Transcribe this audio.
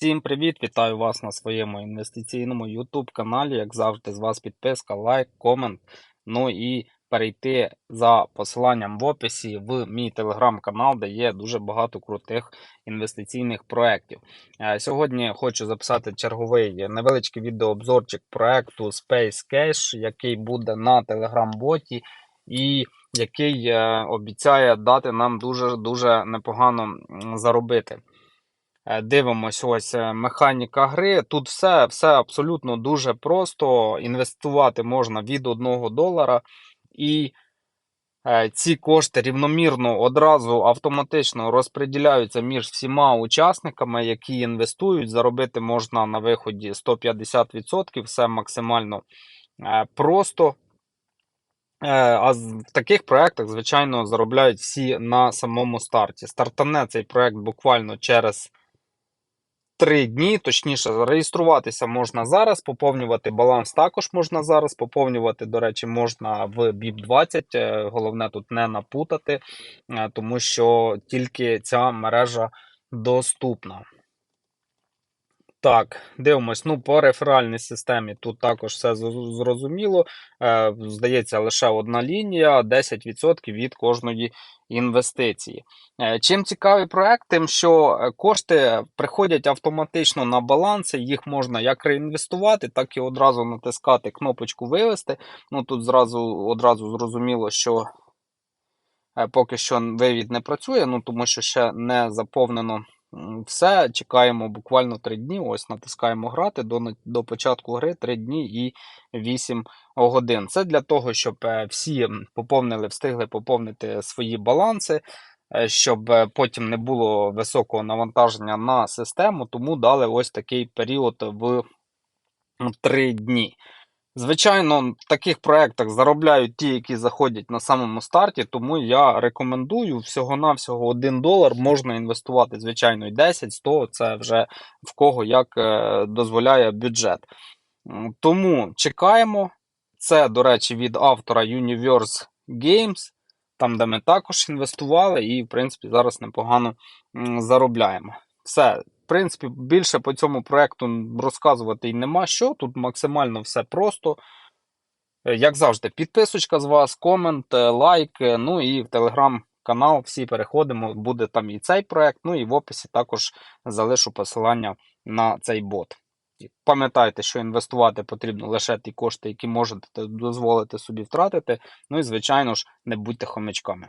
Всім привіт! Вітаю вас на своєму інвестиційному YouTube каналі. Як завжди, з вас підписка, лайк, комент. Ну і перейти за посиланням в описі в мій телеграм-канал, де є дуже багато крутих інвестиційних проєктів. Е, Сьогодні хочу записати черговий невеличкий відеообзорчик проєкту Space Cash, який буде на телеграм-боті. І який е, обіцяє дати нам дуже дуже непогано заробити. Е, Дивимось, ось е, механіка гри. Тут все, все абсолютно дуже просто. Інвестувати можна від 1 долара, і е, ці кошти рівномірно одразу автоматично розподіляються між всіма учасниками, які інвестують. Заробити можна на виході 150%, все максимально просто. А в таких проєктах, звичайно, заробляють всі на самому старті. Стартане цей проєкт буквально через 3 дні, точніше, зареєструватися можна зараз, поповнювати баланс також можна зараз. Поповнювати, до речі, можна в BIP20. е, Головне тут не напутати, е, тому що тільки ця мережа доступна. Так, дивимось. Ну, по реферальній системі тут також все зрозуміло. Е, здається, лише одна лінія, 10% від кожної інвестиції. Е, Чим цікавий проект, тим, що е, кошти приходять автоматично на баланси, їх можна як реінвестувати, так і одразу натискати кнопочку вивести. Ну тут зразу одразу зрозуміло, що е, поки що вивід не працює, ну тому що ще не заповнено все. Чекаємо буквально 3 дні. Ось натискаємо грати до, до початку гри 3 дні і 8 годин. Це для того, щоб е, всі поповнили, встигли поповнити свої баланси. е, Щоб е, потім не було високого навантаження на систему, тому дали ось такий період в 3 дні. Звичайно, в таких проєктах заробляють ті, які заходять на самому старті, тому я рекомендую всього-навсього 1 долар можна інвестувати, звичайно, і 10, 100, це вже в кого як е, дозволяє бюджет. Тому чекаємо. Це, до речі, від автора Universe Games, там, де ми також інвестували, і, в принципі, зараз непогано заробляємо. Все. Принципі, більше по цьому проекту розказувати й нема що. Тут максимально все просто. Е, Як завжди, підписочка з вас, комент, е, лайк. е, Ну і в телеграм-канал всі переходимо. Буде там і цей проект. Ну і в описі також залишу посилання на цей бот. Пам'ятайте, що інвестувати потрібно лише ті кошти, які можете дозволити собі втратити. Ну і, звичайно ж, не будьте хомячками.